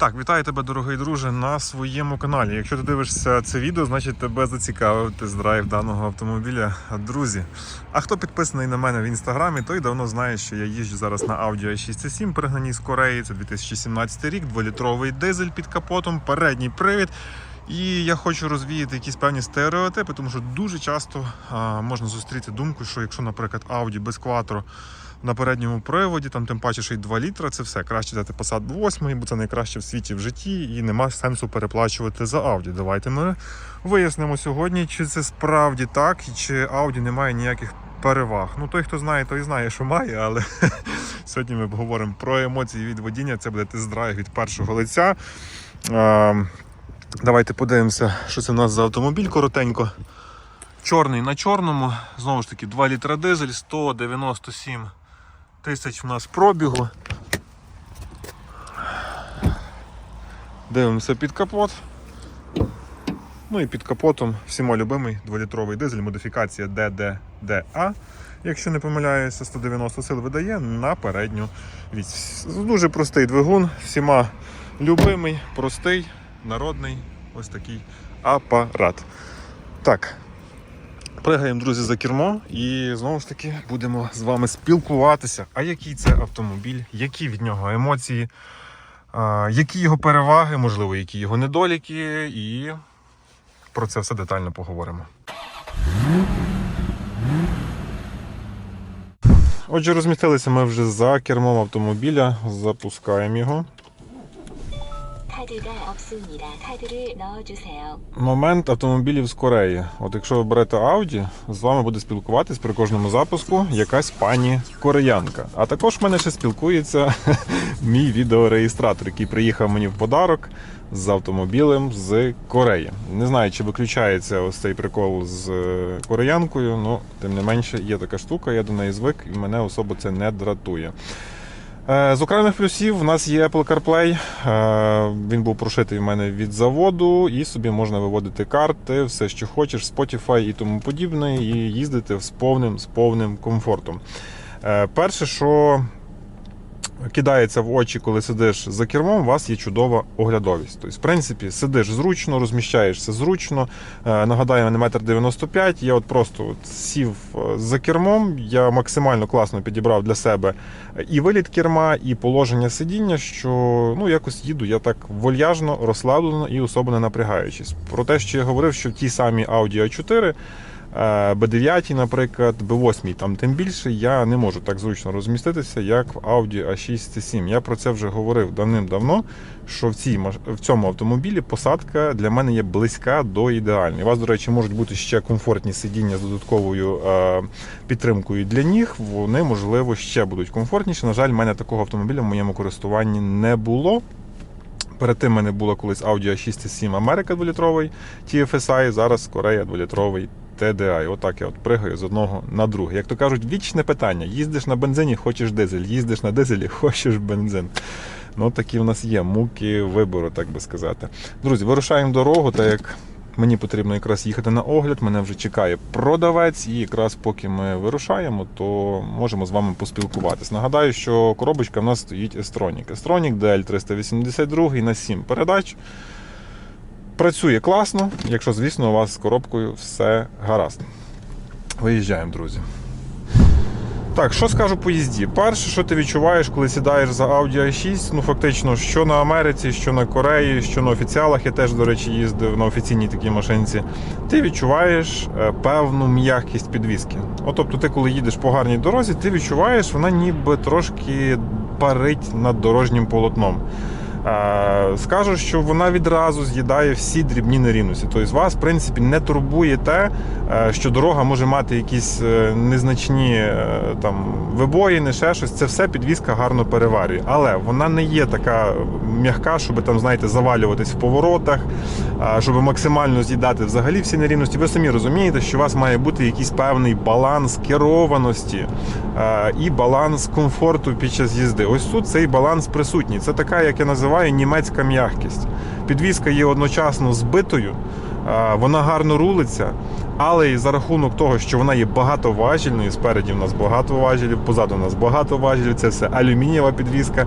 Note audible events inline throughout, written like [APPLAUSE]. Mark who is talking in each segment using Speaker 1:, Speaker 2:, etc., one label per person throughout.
Speaker 1: Так, вітаю тебе, дорогий друже, на своєму каналі. Якщо ти дивишся це відео, значить тебе зацікавив тест-драйв даного автомобіля. Друзі, а хто підписаний на мене в інстаграмі, той давно знає, що я їжджу зараз на Audi A6 пригнані з Кореї. Це 2017 рік, дволітровий дизель під капотом, передній привід. І я хочу розвіяти якісь певні стереотипи, тому що дуже часто а, можна зустріти думку, що якщо, наприклад, Audi без Quattro на передньому приводі, там тим паче, що й 2 літра, це все. Краще взяти Passat 8, бо це найкраще в світі в житті, і нема сенсу переплачувати за Audi. Давайте ми вияснимо сьогодні, чи це справді так, і чи Audi не має ніяких переваг. Ну, той, хто знає, той знає, що має, але [LAUGHS] сьогодні ми поговоримо про емоції від водіння. Це буде тест-драйв від першого лиця. Давайте подивимося, що це в нас за автомобіль коротенько. Чорний на чорному, знову ж таки, 2 літра дизель, 197 тисяч в нас пробігу. Дивимося під капот. Ну і під капотом всіма любимий 2-літровий дизель, модифікація DDDA. Якщо не помиляюся, 190 сил видає на передню вісь. Дуже простий двигун, всіма любимий, простий, народний ось такий апарат. Так, пригаємо, друзі, за кермо і знову ж таки будемо з вами спілкуватися. А який це автомобіль, які від нього емоції, які його переваги, можливо, які його недоліки, і про це все детально поговоримо. Отже, розмістилися ми вже за кермом автомобіля, запускаємо його.
Speaker 2: 카드가 없습니다. 카드를 넣어주세요.
Speaker 1: Момент автомобілів з Кореї. От якщо ви берете Audi, з вами буде спілкуватись при кожному запуску якась пані кореянка. А також в мене ще спілкується [LAUGHS] мій відеореєстратор, який приїхав мені в подарок з автомобілем з Кореї. Не знаю, чи виключається ось цей прикол з е, кореянкою, але тим не менше є така штука, я до неї звик і мене особо це не дратує. Е, З окремих плюсів в нас є Apple CarPlay. Е, Він був прошитий в мене від заводу, і собі можна виводити карти, все, що хочеш, Spotify і тому подібне, і їздити з повним, з повним комфортом. Е, Перше, що кидається в очі, коли сидиш за кермом, у вас є чудова оглядовість. Тобто, в принципі, сидиш зручно, розміщаєшся зручно. Е, Нагадаю, мене метр 95. Я от просто от сів е, за кермом. Я максимально класно підібрав для себе і виліт керма, і положення сидіння, що ну якось їду я так вольяжно, розслаблено і особо не напрягаючись. Про те, що я говорив, що в тій самій Audi A4 B9, наприклад, B8, там тим більше я не можу так зручно розміститися, як в Audi A6 C7. Я про це вже говорив давним-давно, що в, цій, в цьому автомобілі посадка для мене є близька до ідеальної. У вас, до речі, можуть бути ще комфортні сидіння з додатковою е, підтримкою для ніг. Вони, можливо, ще будуть комфортніші. На жаль, в мене такого автомобіля в моєму користуванні не було. Перед тим в мене було колись Audi A6 Америка 2-літровий TFSI, зараз Корея 2-літровий TDI. Отак я от пригаю з одного на друге. Як то кажуть, вічне питання. Їздиш на бензині, хочеш дизель, їздиш на дизелі, [LAUGHS] хочеш бензин. Ну, такі в нас є муки вибору, так би сказати. Друзі, вирушаємо дорогу, так як мені потрібно якраз їхати на огляд. Мене вже чекає продавець, і якраз поки ми вирушаємо, то можемо з вами поспілкуватись. Нагадаю, що коробочка в нас стоїть Estronic. Estronic DL382 на 7 передач. Працює класно, якщо, звісно, у вас з коробкою все гаразд. Виїжджаємо, друзі. Так, що скажу по їзді? Перше, що ти відчуваєш, коли сідаєш за Audi A6, ну фактично, що на Америці, що на Кореї, що на офіціалах, я теж, до речі, їздив на офіційній такій машинці, ти відчуваєш е, певну м'якість підвіски. От, тобто, ти, коли їдеш по гарній дорозі, ти відчуваєш, вона ніби трошки парить над дорожнім полотном. Е, Скажу, що вона відразу з'їдає всі дрібні нерівності. Тобто вас, в принципі, не турбує те, е, що дорога може мати якісь е, незначні там вибоїни, ще щось. Це все підвізка гарно переварює. Але вона не є така м'яка, щоб там, знаєте, завалюватись в поворотах, щоб максимально з'їдати взагалі всі нерівності. Ви самі розумієте, що у вас має бути якийсь певний баланс керованості і баланс комфорту під час їзди. Ось тут цей баланс присутній. Це така, як я називаю, німецька м'якість. Підвізка є одночасно збитою, Вона гарно рулиться, але і за рахунок того, що вона є багатоважільною, спереді в нас багато важелів, позаду у нас багато важелів, це все алюмінієва підвіска.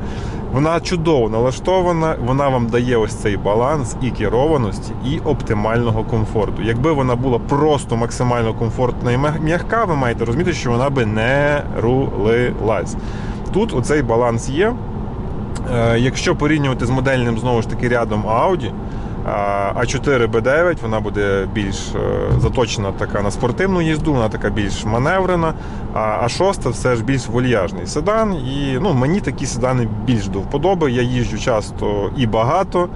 Speaker 1: Вона чудово налаштована, вона вам дає ось цей баланс і керованості, і оптимального комфорту. Якби вона була просто максимально комфортна і м'я- м'яка, ви маєте розуміти, що вона би не рулилась. Тут оцей баланс є. Е, Якщо порівнювати з модельним знову ж таки рядом Audi, а 4 B9 вона буде більш е, заточена така на спортивну їзду, вона така більш маневрена. А 6 все ж більш вольяжний седан. І ну, мені такі седани більш до вподоби. Я їжджу часто і багато.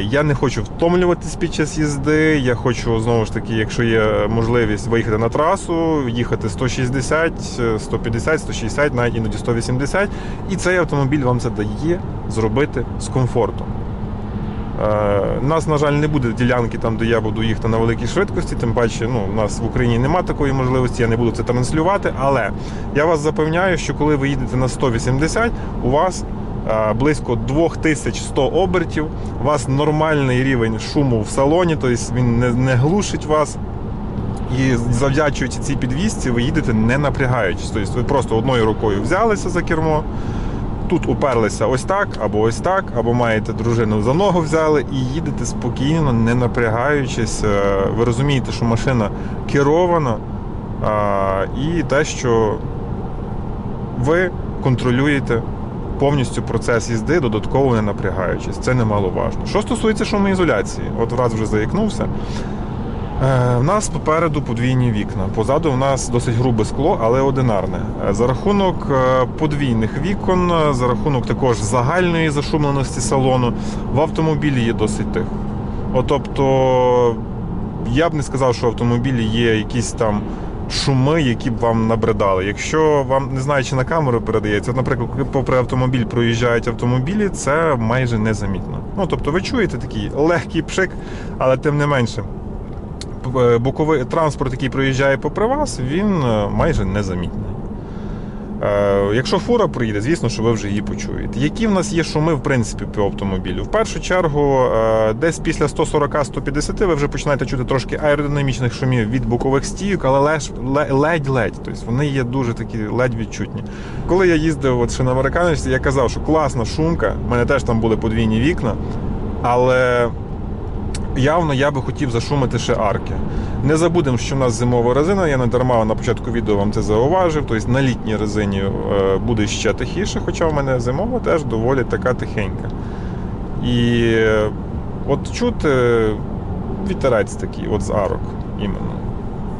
Speaker 1: Я не хочу втомлюватись під час їзди. Я хочу знову ж таки, якщо є можливість виїхати на трасу, їхати 160, 150, 160, навіть іноді 180. І цей автомобіль вам це дає зробити з комфортом. Е, У нас, на жаль, не буде ділянки там, де я буду їхати на великій швидкості. Тим паче, ну, у нас в Україні немає такої можливості, я не буду це транслювати. Але я вас запевняю, що коли ви їдете на 180, у вас е, близько 2100 обертів, у вас нормальний рівень шуму в салоні, тобто він не глушить вас. І завдячуючи цій підвісці, ви їдете не напрягаючись. Тобто ви просто одною рукою взялися за кермо, тут уперлися ось так, або ось так, або маєте дружину за ногу взяли і їдете спокійно, не напрягаючись. Е, Ви розумієте, що машина керована, і те, що ви контролюєте повністю процес їзди, додатково не напрягаючись. Це немаловажно. Що стосується шумоізоляції, от раз вже заїкнувся. Е, В нас попереду подвійні вікна. Позаду в нас досить грубе скло, але одинарне. Е, За рахунок е, подвійних вікон, за рахунок також загальної зашумленості салону, в автомобілі є досить тихо. От, тобто, я б не сказав, що в автомобілі є якісь там шуми, які б вам набридали. Якщо вам не знаю, чи на камеру передається, наприклад, коли попри автомобіль проїжджають автомобілі, це майже незамітно. Ну тобто, ви чуєте такий легкий пшик, але тим не менше боковий транспорт, який проїжджає попри вас, він е, майже незамітний. Е, Якщо фура проїде, звісно, що ви вже її почуєте. Які в нас є шуми, в принципі, по автомобілю? В першу чергу, е, десь після 140-150 ви вже починаєте чути трошки аеродинамічних шумів від бокових стійок, але ледь-ледь. Тобто вони є дуже такі ледь відчутні. Коли я їздив от ще на американській, я казав, що класна шумка. У мене теж там були подвійні вікна, але явно я би хотів зашумити ще арки. Не забудемо, що в нас зимова резина. Я не дарма на початку відео вам це зауважив. Тобто на літній резині е, буде ще тихіше, хоча в мене зимова теж доволі така тихенька. І е, от чути вітерець такий, от з арок іменно.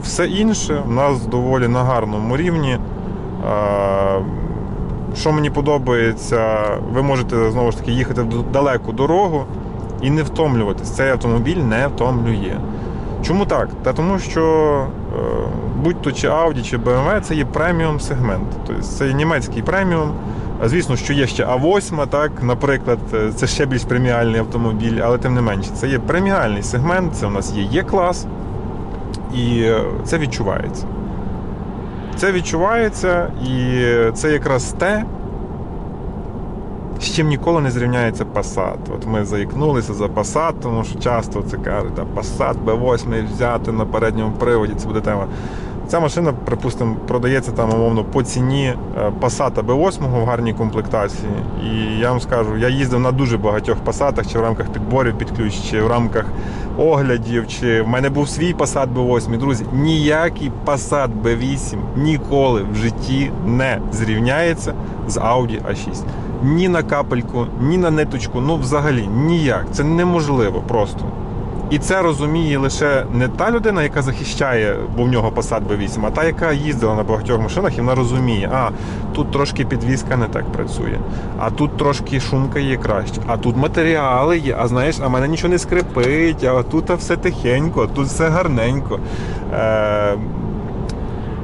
Speaker 1: Все інше в нас доволі на гарному рівні. Е, Що мені подобається, ви можете знову ж таки їхати в далеку дорогу і не втомлюватись. Цей автомобіль не втомлює. Чому так? Та тому що е, будь-то чи Audi, чи BMW, це є преміум сегмент. Тобто це є німецький преміум. Звісно, що є ще А8, так, наприклад, е, це ще більш преміальний автомобіль, але тим не менше, це є преміальний сегмент, це у нас є Є-клас, і е, це відчувається. Це відчувається, і це якраз те, з чим ніколи не зрівняється Passat. От ми заїкнулися за Passat, тому що часто це кажуть, а Passat B8 взяти на передньому приводі, це буде тема. Ця машина, припустимо, продається там, умовно, по ціні е, Passat B8 в гарній комплектації. І я вам скажу, я їздив на дуже багатьох Passatах, чи в рамках підборів під ключ, чи в рамках оглядів, чи в мене був свій Passat B8. Друзі, ніякий Passat B8 ніколи в житті не зрівняється з Audi A6 ні на капельку, ні на ниточку, ну взагалі ніяк. Це неможливо просто. І це розуміє лише не та людина, яка захищає, бо в нього Passat B8, а та, яка їздила на багатьох машинах, і вона розуміє, а тут трошки підвізка не так працює, а тут трошки шумка є краще, а тут матеріали є, а знаєш, а мене нічого не скрипить, а тут все тихенько, тут все гарненько. Е-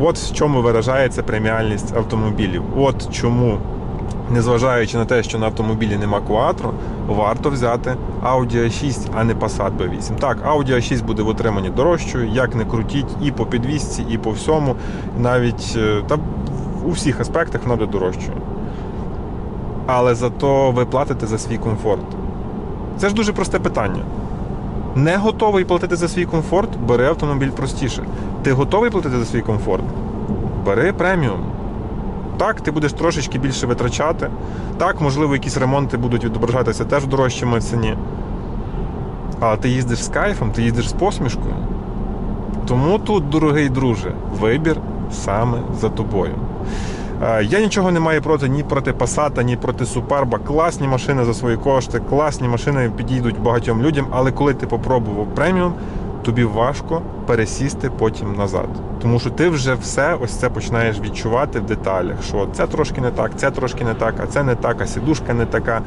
Speaker 1: От в чому виражається преміальність автомобілів. От чому незважаючи на те, що на автомобілі нема Quattro, варто взяти Audi A6, а не Passat B8. Так, Audi A6 буде в отриманні дорожчою, як не крутіть і по підвісці, і по всьому. Навіть е, та у всіх аспектах вона буде дорожчою. Але зато ви платите за свій комфорт. Це ж дуже просте питання. Не готовий платити за свій комфорт, бери автомобіль простіше. Ти готовий платити за свій комфорт? Бери преміум. Так, ти будеш трошечки більше витрачати. Так, можливо, якісь ремонти будуть відображатися теж в дорожчому ціні. Але ти їздиш з кайфом, ти їздиш з посмішкою. Тому тут, дорогий друже, вибір саме за тобою. Е, Я нічого не маю проти ні проти Passat, ні проти Superba. Класні машини за свої кошти, класні машини підійдуть багатьом людям, але коли ти попробував преміум, тобі важко пересісти потім назад. Тому що ти вже все ось це починаєш відчувати в деталях, що це трошки не так, це трошки не так, а це не так, а сідушка не така,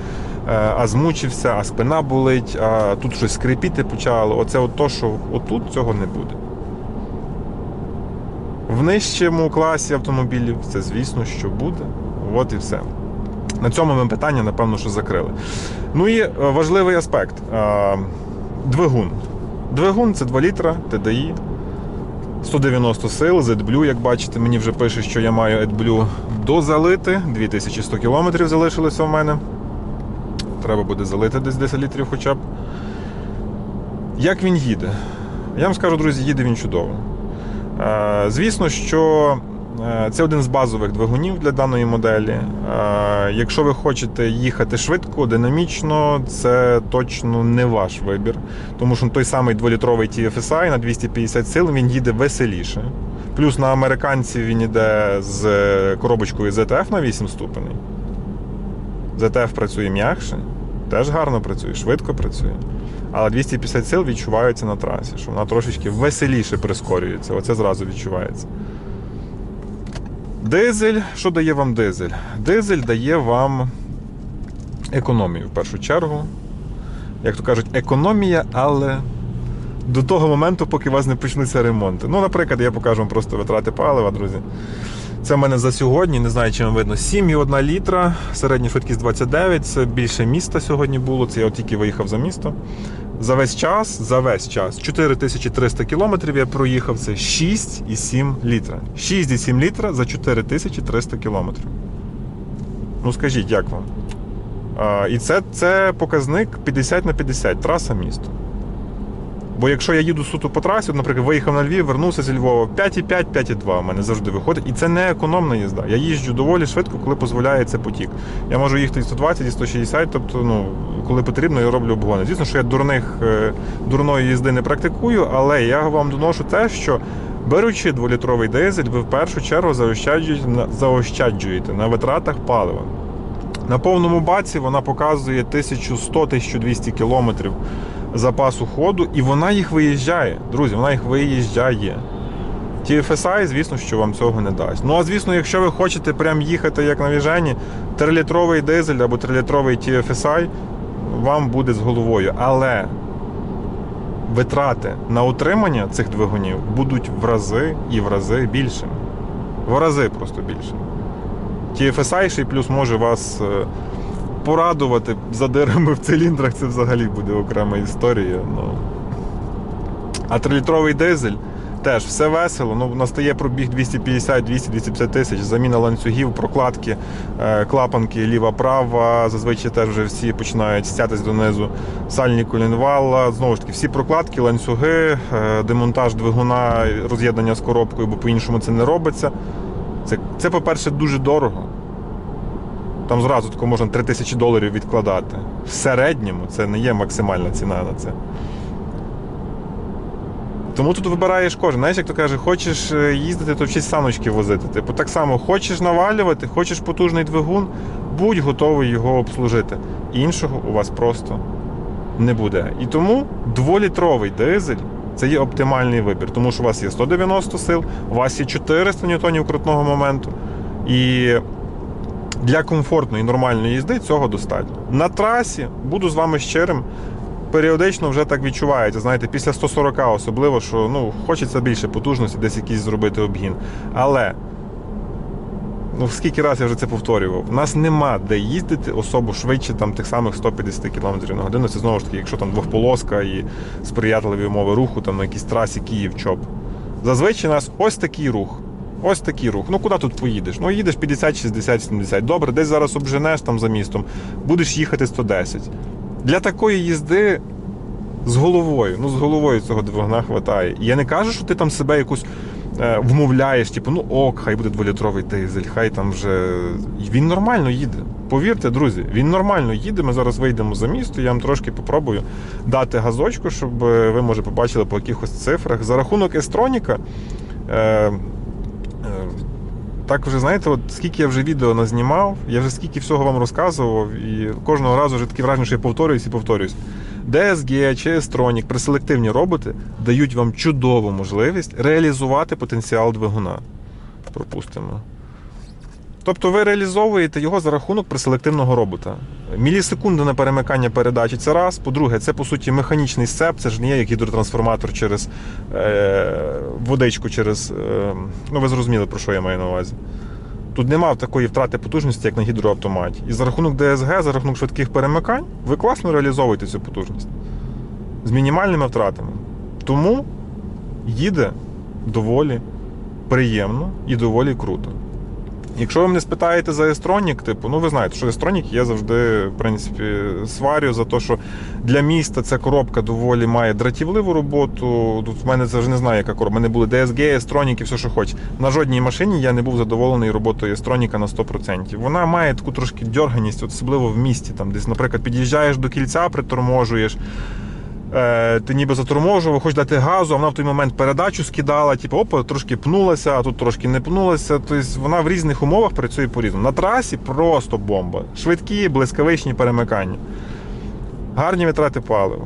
Speaker 1: е, а змучився, а спина болить, а тут щось скрипіти почало. Оце от то, що отут цього не буде. В нижчому класі автомобілів це, звісно, що буде. От і все. На цьому ми питання, напевно, що закрили. Ну і е, важливий аспект. Е, Двигун. Двигун це 2 літра TDI, 190 сил, ZBlue, як бачите, мені вже пише, що я маю AdBlue дозалити. 2100 км залишилося в мене. Треба буде залити десь 10 літрів хоча б. Як він їде? Я вам скажу, друзі, їде він чудово. Е, Звісно, що це один з базових двигунів для даної моделі. Е, Якщо ви хочете їхати швидко, динамічно, це точно не ваш вибір. Тому що той самий 2-літровий TFSI на 250 сил він їде веселіше. Плюс на американців він йде з коробочкою ZTF на 8 ступеней. ZTF працює м'якше, теж гарно працює, швидко працює. Але 250 сил відчувається на трасі, що вона трошечки веселіше прискорюється. Оце зразу відчувається. Дизель. Що дає вам дизель? Дизель дає вам економію в першу чергу. Як то кажуть, економія, але до того моменту, поки у вас не почнуться ремонти. Ну, наприклад, я покажу вам просто витрати палива, друзі. Це в мене за сьогодні, не знаю, чи вам видно, 7,1 літра, середня швидкість 29, це більше міста сьогодні було, це я от тільки виїхав за місто. За весь час, за весь час, 4300 кілометрів я проїхав, це 6,7 літра. 6,7 літра за 4300 кілометрів. Ну скажіть, як вам? А, і це, це показник 50 на 50, траса місто. Бо якщо я їду суто по трасі, наприклад, виїхав на Львів, вернувся зі Львова, 5,5, 5,2 у мене завжди виходить. І це не економна їзда. Я їжджу доволі швидко, коли дозволяє це потік. Я можу їхати і 120, і 160, тобто, ну, коли потрібно, я роблю обгони. Звісно, що я дурних, е, дурної їзди не практикую, але я вам доношу те, що беручи 2-літровий дизель, ви в першу чергу заощаджуєте заощаджуєте на витратах палива. На повному баці вона показує 1100-1200 кілометрів запасу ходу, і вона їх виїжджає. Друзі, вона їх виїжджає. TFSI, звісно, що вам цього не дасть. Ну а звісно, якщо ви хочете прям їхати як на віжені, 3-літровий дизель або 3-літровий TFSI вам буде з головою. Але витрати на утримання цих двигунів будуть в рази і в рази більшими. В рази просто більшими. TFSI ще й плюс може вас е, порадувати за дирами в циліндрах, це взагалі буде окрема історія. Ну. А 3-літровий дизель теж все весело. Ну, настає пробіг 250-200-250 тисяч, заміна ланцюгів, прокладки, е, клапанки ліва-права. Зазвичай теж вже всі починають стятись донизу. Сальні колінвала. Знову ж таки, всі прокладки, ланцюги, е, демонтаж двигуна, роз'єднання з коробкою, бо по-іншому це не робиться. Це, це по-перше, дуже дорого. Там зразу тако можна 3 тисячі доларів відкладати. В середньому це не є максимальна ціна на це. Тому тут вибираєш кожен. Знаєш, як то каже, хочеш е, їздити, то вчись саночки возити. Типу, так само хочеш навалювати, хочеш потужний двигун, будь готовий його обслужити. Іншого у вас просто не буде. І тому дволітровий дизель це є оптимальний вибір, тому що у вас є 190 сил, у вас є 400 ньютонів крутного моменту. І для комфортної нормальної їзди цього достатньо. На трасі буду з вами щирим. Періодично вже так відчувається. Знаєте, після 140 особливо, що ну, хочеться більше потужності, десь якийсь зробити обгін. Але ну скільки разів я вже це повторював, у нас нема де їздити особо швидше там тих самих 150 км на годину. Це знову ж таки, якщо там двохполоска і сприятливі умови руху там на якійсь трасі Київ-Чоп. Зазвичай у нас ось такий рух. Ось такий рух. Ну куди тут поїдеш? Ну їдеш 50, 60, 70. Добре, десь зараз обженеш там за містом, будеш їхати 110. Для такої їзди З головою. Ну, з головою цього двигуна хватає. Я не кажу, що ти там себе якось е, вмовляєш, типу, ну ок, хай буде дволітровий дизель, хай там вже. Він нормально їде. Повірте, друзі, він нормально їде. Ми зараз вийдемо за місто, я вам трошки попробую дати газочку, щоб ви, може, побачили по якихось цифрах. За рахунок Естроніка. Е, так вже знаєте, от скільки я вже відео назнімав, я вже скільки всього вам розказував, і кожного разу вже таке враження, що я повторююсь і повторююсь. DSG чи Estronік, преселективні роботи дають вам чудову можливість реалізувати потенціал двигуна. Пропустимо. Тобто ви реалізовуєте його за рахунок преселективного робота. Мілісекунди на перемикання передачі це раз. По-друге, це по суті механічний сцеп, це ж не є як гідротрансформатор через е, водичку, через. Е, ну ви зрозуміли, про що я маю на увазі. Тут нема такої втрати потужності, як на гідроавтоматі. І за рахунок ДСГ, за рахунок швидких перемикань, ви класно реалізовуєте цю потужність з мінімальними втратами. Тому їде доволі приємно і доволі круто. Якщо ви мене спитаєте за Естронік, типу, ну ви знаєте, що Естронік я завжди, в принципі, сварю за те, що для міста ця коробка доволі має дратівливу роботу. Тут в мене вже не знаю, яка коробка. У мене були DSG, Естронік і все, що хоч. На жодній машині я не був задоволений роботою Естроніка на 100%. Вона має таку трошки дьорганість, особливо в місті. Там десь, наприклад, під'їжджаєш до кільця, приторможуєш. Е, ти ніби заторможував, хочеш дати газу, а вона в той момент передачу скидала, типу, опа, трошки пнулася, а тут трошки не пнулася. Тобто вона в різних умовах працює по-різному. На трасі просто бомба. Швидкі, блискавичні перемикання. Гарні витрати палива.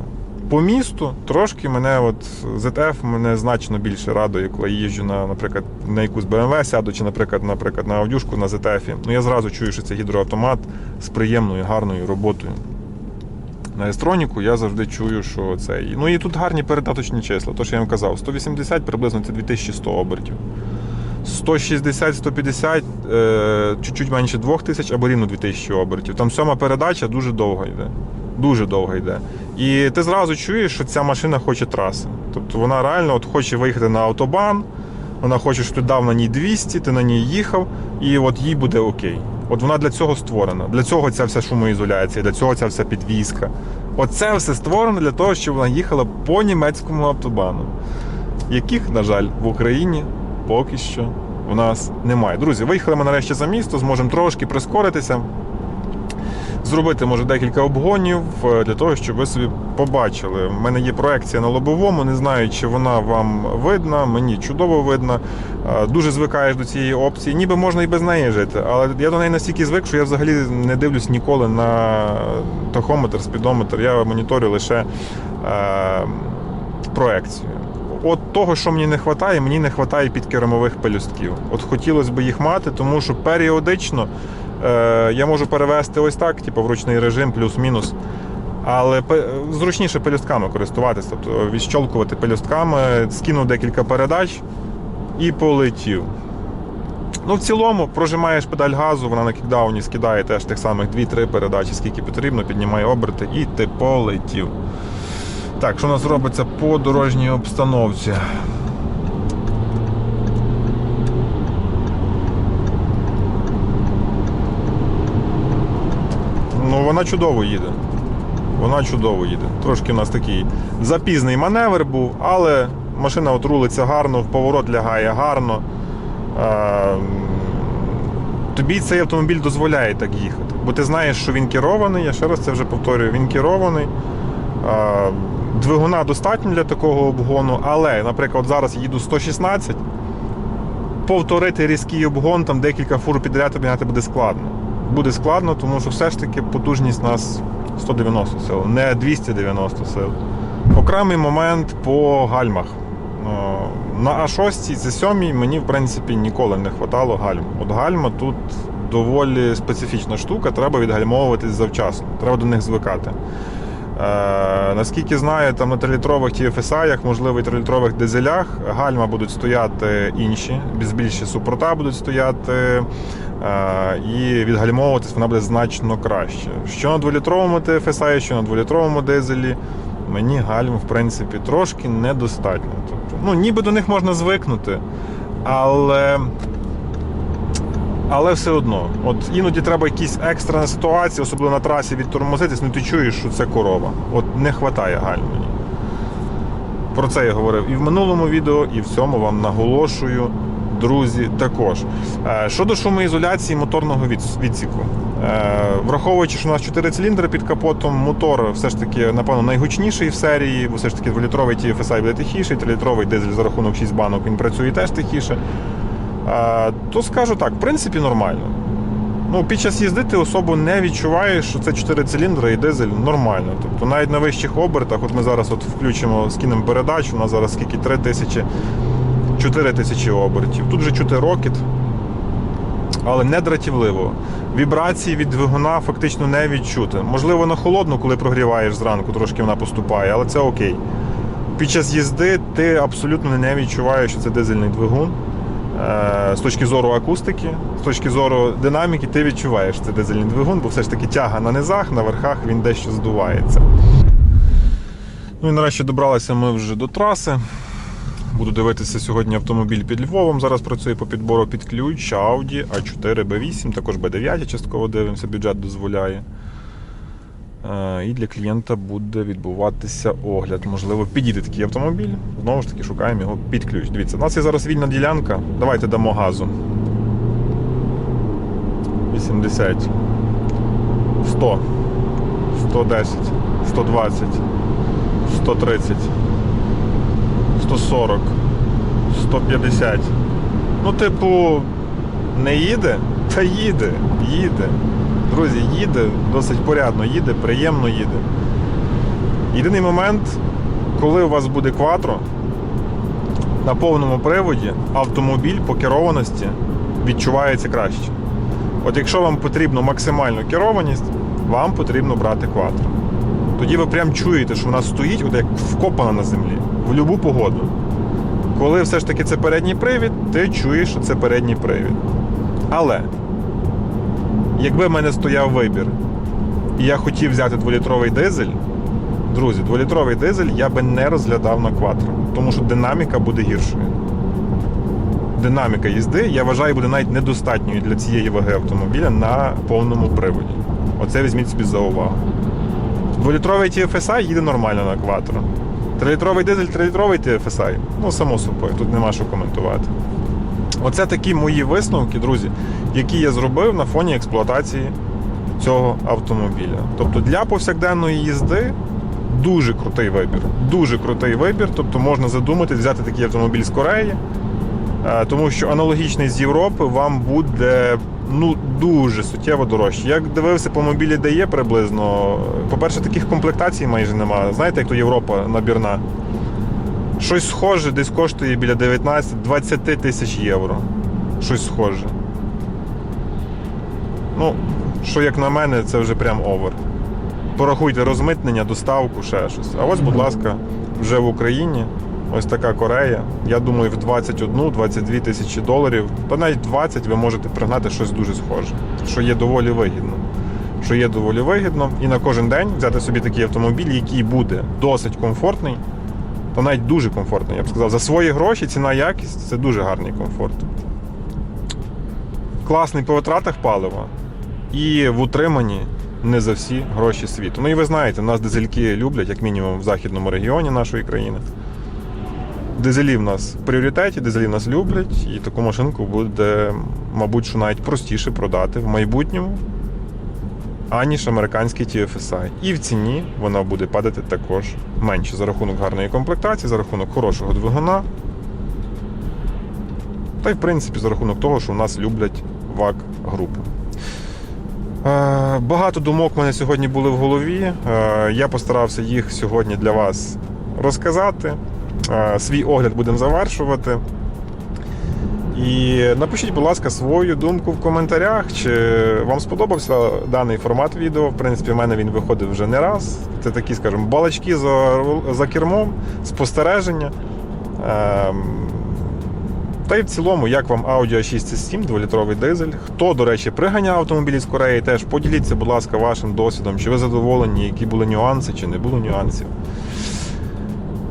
Speaker 1: По місту трошки мене, от ZF мене значно більше радує, коли я їжджу на, наприклад, на якусь BMW сяду, чи, наприклад, наприклад, на Авдюшку на ZF. Ну я зразу чую, що це гідроавтомат з приємною, гарною роботою. На естроніку я завжди чую, що це. Ну і тут гарні передаточні числа. То, що я вам казав, 180 приблизно це 2100 обертів. 160-150 е, чуть-чуть менше 2000 або рівно 2000 обертів. Там сьома передача дуже довго йде. Дуже довго йде. І ти зразу чуєш, що ця машина хоче траси. Тобто вона реально от хоче виїхати на автобан, вона хоче, щоб ти дав на ній 200, ти на ній їхав, і от їй буде окей. От вона для цього створена. Для цього ця вся шумоізоляція, для цього ця вся підвізка. Оце все створено для того, щоб вона їхала по німецькому автобану, яких, на жаль, в Україні поки що у нас немає. Друзі, виїхали ми нарешті за місто, зможемо трошки прискоритися, зробити, може, декілька обгонів е, для того, щоб ви собі побачили. У мене є проекція на лобовому, не знаю, чи вона вам видна, мені чудово видно. Е, Дуже звикаєш до цієї опції. Ніби можна і без неї жити, але я до неї настільки звик, що я взагалі не дивлюсь ніколи на тахометр, спідометр. Я моніторю лише е, проекцію. От того, що мені не вистачає, мені не вистачає підкерамових пелюстків. От хотілося б їх мати, тому що періодично я можу перевести ось так, типу в ручний режим, плюс-мінус. Але зручніше пелюстками користуватися, тобто відщолкувати пелюстками, скинув декілька передач і полетів. Ну, в цілому, прожимаєш педаль газу, вона на кікдауні скидає теж тих самих 2-3 передачі, скільки потрібно, піднімає оберти і ти полетів. Так, що у нас робиться по дорожній обстановці? Ну, вона чудово їде. Вона чудово їде. Трошки у нас такий запізний маневр був, але машина от рулиться гарно, в поворот лягає гарно. Тобі цей автомобіль дозволяє так їхати. Бо ти знаєш, що він керований, я ще раз це вже повторюю, він керований. Двигуна достатньо для такого обгону, але, наприклад, зараз їду 116, повторити різкий обгон, там декілька фур підряд обігнати буде складно. Буде складно, тому що все ж таки потужність у нас 190 сил, не 290 сил. Окремий момент по гальмах. Е, На А6 це 7 мені, в принципі, ніколи не вистачало гальм. От гальма тут доволі специфічна штука, треба відгальмовуватись завчасно, треба до них звикати. Е, наскільки знаю, там на 3-літрових TFSI, можливо, і 3-літрових дизелях гальма будуть стояти інші, більші супрота будуть стояти, і відгальмовуватись вона буде значно краще. Що на 2-літровому TFSI, що на 2-літровому дизелі, мені гальм, в принципі, трошки недостатньо. Тобто, ну, ніби до них можна звикнути, але. Але все одно, от іноді треба якісь екстрена ситуації, особливо на трасі відтормозитись, ну ти чуєш, що це корова. От не вистачає гальм мені. Про це я говорив і в минулому відео, і в цьому вам наголошую, друзі, також. Е, Щодо шумоізоляції моторного відсіку. Е, Враховуючи, що у нас 4 циліндри під капотом, мотор все ж таки, напевно, найгучніший в серії, бо все ж таки 2-літровий TFSI буде тихіший, 3-літровий дизель за рахунок 6 банок він працює теж тихіше. Е, То скажу так, в принципі, нормально. Ну, під час їзди ти особо не відчуваєш, що це 4 циліндри і дизель нормально. Тобто навіть на вищих обертах, от ми зараз от включимо, скинемо передачу, у нас зараз скільки 3 тисячі, 4 тисячі обертів. Тут вже чути рокіт, але не дратівливо. Вібрації від двигуна фактично не відчути. Можливо, на холодну, коли прогріваєш зранку, трошки вона поступає, але це окей. Під час їзди ти абсолютно не відчуваєш, що це дизельний двигун. Е, З точки зору акустики, з точки зору динаміки, ти відчуваєш це дизельний двигун, бо все ж таки тяга на низах, на верхах він дещо здувається. Ну і нарешті добралися ми вже до траси. Буду дивитися сьогодні автомобіль під Львовом. Зараз працює по підбору під ключ Audi A4 B8, також B9 частково дивимося, бюджет дозволяє. Е, І для клієнта буде відбуватися огляд. Можливо, підійде такий автомобіль. Знову ж таки, шукаємо його під ключ. Дивіться, у нас є зараз вільна ділянка. Давайте дамо газу. 80. 100. 110. 120. 130. 140. 150. Ну, типу, не їде? Та їде, їде. Друзі, їде, досить порядно їде, приємно їде. Єдиний момент, коли у вас буде кватро, на повному приводі автомобіль по керованості відчувається краще. От якщо вам потрібно максимальну керованість, вам потрібно брати кватро. Тоді ви прям чуєте, що вона стоїть, от як вкопана на землі, в будь-яку погоду. Коли все ж таки це передній привід, ти чуєш, що це передній привід. Але якби в мене стояв вибір, і я хотів взяти 2-літровий дизель, друзі, 2-літровий дизель я би не розглядав на кватро, тому що динаміка буде гіршою. Динаміка їзди, я вважаю, буде навіть недостатньою для цієї ваги автомобіля на повному приводі. Оце візьміть собі за увагу. 2-літровий TFSI їде нормально на кватро. 3-літровий дизель, 3-літровий TFSI. Ну, само собою, тут нема що коментувати. Оце такі мої висновки, друзі, які я зробив на фоні експлуатації цього автомобіля. Тобто для повсякденної їзди дуже крутий вибір. Дуже крутий вибір. Тобто можна задумати взяти такий автомобіль з Кореї, е, тому що аналогічний з Європи вам буде ну, дуже суттєво дорожче. Як дивився по мобілі дає приблизно, по-перше, таких комплектацій майже немає. Знаєте, як то Європа набірна. Щось схоже десь коштує біля 19-20 тисяч євро. Щось схоже. Ну, що як на мене, це вже прям овер. Порахуйте розмитнення, доставку, ще щось. А ось, будь ласка, вже в Україні ось така Корея. Я думаю, в 21-22 тисячі доларів, та навіть 20 ви можете пригнати щось дуже схоже, що є доволі вигідно. Що є доволі вигідно, і на кожен день взяти собі такий автомобіль, який буде досить комфортний, та навіть дуже комфортний. Я б сказав, за свої гроші ціна якість це дуже гарний комфорт. Класний по витратах палива і в утриманні не за всі гроші світу. Ну і ви знаєте, нас дизельки люблять, як мінімум, в західному регіоні нашої країни. Дизелі в нас в пріоритеті, дизелі нас люблять, і таку машинку буде, мабуть, що навіть простіше продати в майбутньому, аніж американський TFSI. І в ціні вона буде падати також менше за рахунок гарної комплектації, за рахунок хорошого двигуна. Та й в принципі за рахунок того, що в нас люблять вак групи. Е, Багато думок в мене сьогодні були в голові. Е, Я постарався їх сьогодні для вас розказати. Е, Свій огляд будемо завершувати. І напишіть, будь ласка, свою думку в коментарях, чи вам сподобався даний формат відео. В принципі, в мене він виходив вже не раз. Це такі, скажімо, балачки за, за кермом, спостереження. Ем, Та й в цілому, як вам Audi a 6 7 2-літровий дизель. Хто, до речі, приганяв автомобілі з Кореї, теж поділіться, будь ласка, вашим досвідом, чи ви задоволені, які були нюанси, чи не було нюансів.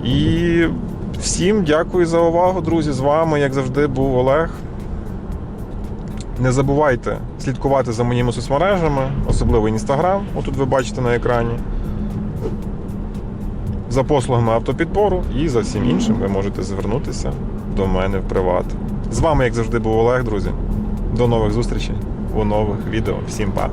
Speaker 1: І всім дякую за увагу, друзі. З вами, як завжди, був Олег. Не забувайте слідкувати за моїми соцмережами, особливо Інстаграм. Отут ви бачите на екрані. За послугами автопідбору і за всім іншим ви можете звернутися до мене в приват. З вами, як завжди, був Олег, друзі. До нових зустрічей у нових відео. Всім па!